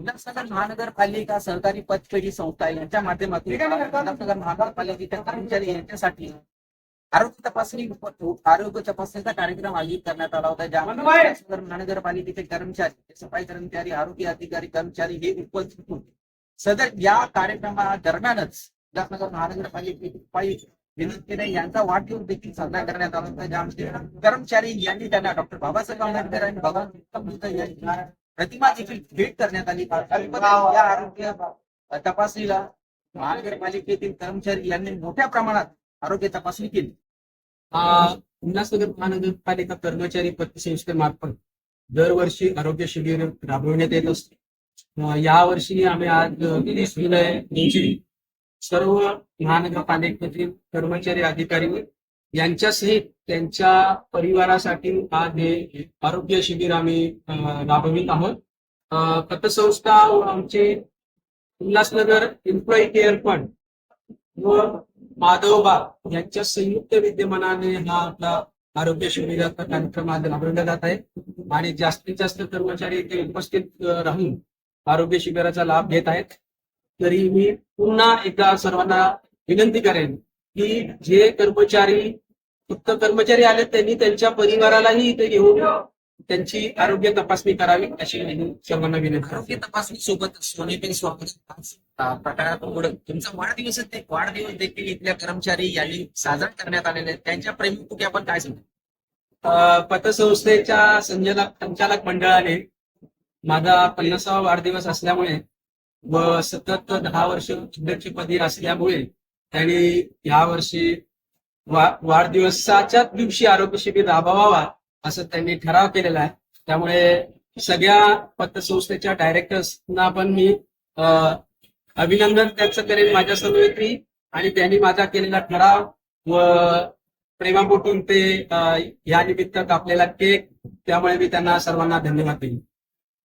उल्हासनगर महानगरपालिका सहकारी पतपेढी संस्था यांच्या माध्यमातून उल्हासनगर महानगरपालिकेच्या कर्मचारी यांच्यासाठी आरोग्य तपासणी आरोग्य तपासणीचा कार्यक्रम आयोजित करण्यात आला होता ज्यामध्ये महानगरपालिकेचे कर्मचारी सफाई कर्मचारी आरोग्य अधिकारी कर्मचारी हे उपस्थित होते. सदर या कार्यक्रमादरम्यानच उल्हासनगर महानगरपालिकेचे उपायुक्त विनोद केरे यांचा वाढदिवस देखील साजरा करण्यात आला होता ज्यामध्ये कर्मचारी यांनी त्यांना डॉक्टर बाबासाहेब आंबेडकर आणि यांची प्रतिमा देखील भेट करण्यात आली. या आरोग्य तपासणीला महानगरपालिकेतील कर्मचारी यांनी मोठ्या प्रमाणात आरोग्य तपासणी केली. उल्हासनगर महानगरपालिका कर्मचारी पतसंस्थेमार्फत दरवर्षी आरोग्य शिबिर राबविण्यात येत असते. या यावर्षी आम्ही आज तीस जुलै रोजी सर्व महानगरपालिकेतील कर्मचारी अधिकारी यांच्यासहित त्यांच्या परिवारासाठी आज हे आरोग्य शिबिर आम्ही राबवित आहोत. पतसंस्था व आमचे उल्हासनगर एम्प्लॉई केअर फंड व माधवबा यांच्या संयुक्त विद्यमानाने हा आपला आरोग्य शिबिराचा कार्यक्रम आज राबवला जात आहे. आणि जास्तीत जास्त कर्मचारी इथे उपस्थित राहून आरोग्य शिबिराचा लाभ घेत आहेत. तरी मी पुन्हा एकदा सर्वांना विनंती करेन की जे कर्मचारी फक्त कर्मचारी आले त्यांनी त्यांच्या परिवारालाही इथे घेऊन त्यांची आरोग्य तपासणी करावी अशी सर्वांना विनंती. आरोग्य तपासणी सोबत सोनेपेन स्वागत प्रकारात पुढे तुमचा वाढदिवस आहे, वाढदिवस देखील इथल्या कर्मचारी यांनी साजरा करण्यात आलेले आहेत. त्यांच्या प्रेमकुटी आपण काय सांगतो पतसंस्थेच्या संचालक संचालक मंडळाने माझा पन्नासावा वाढदिवस असल्यामुळे व सतत दहा वर्ष अध्यक्षपदी असल्यामुळे त्यांनी यावर्षी वा वाढदिवसाच्याच दिवशी आरोग्य शिबिर राबवावा असं त्यांनी ठराव केलेला आहे. त्यामुळे सगळ्या पतसंस्थेच्या डायरेक्टर्सना पण मी अभिनंदन त्याचं करेन माझ्या समवेत्री आणि त्यांनी माझा केलेला ठराव व प्रेमापोटून ते या निमित्त कापलेला केक. त्यामुळे मी त्यांना सर्वांना धन्यवाद देईन.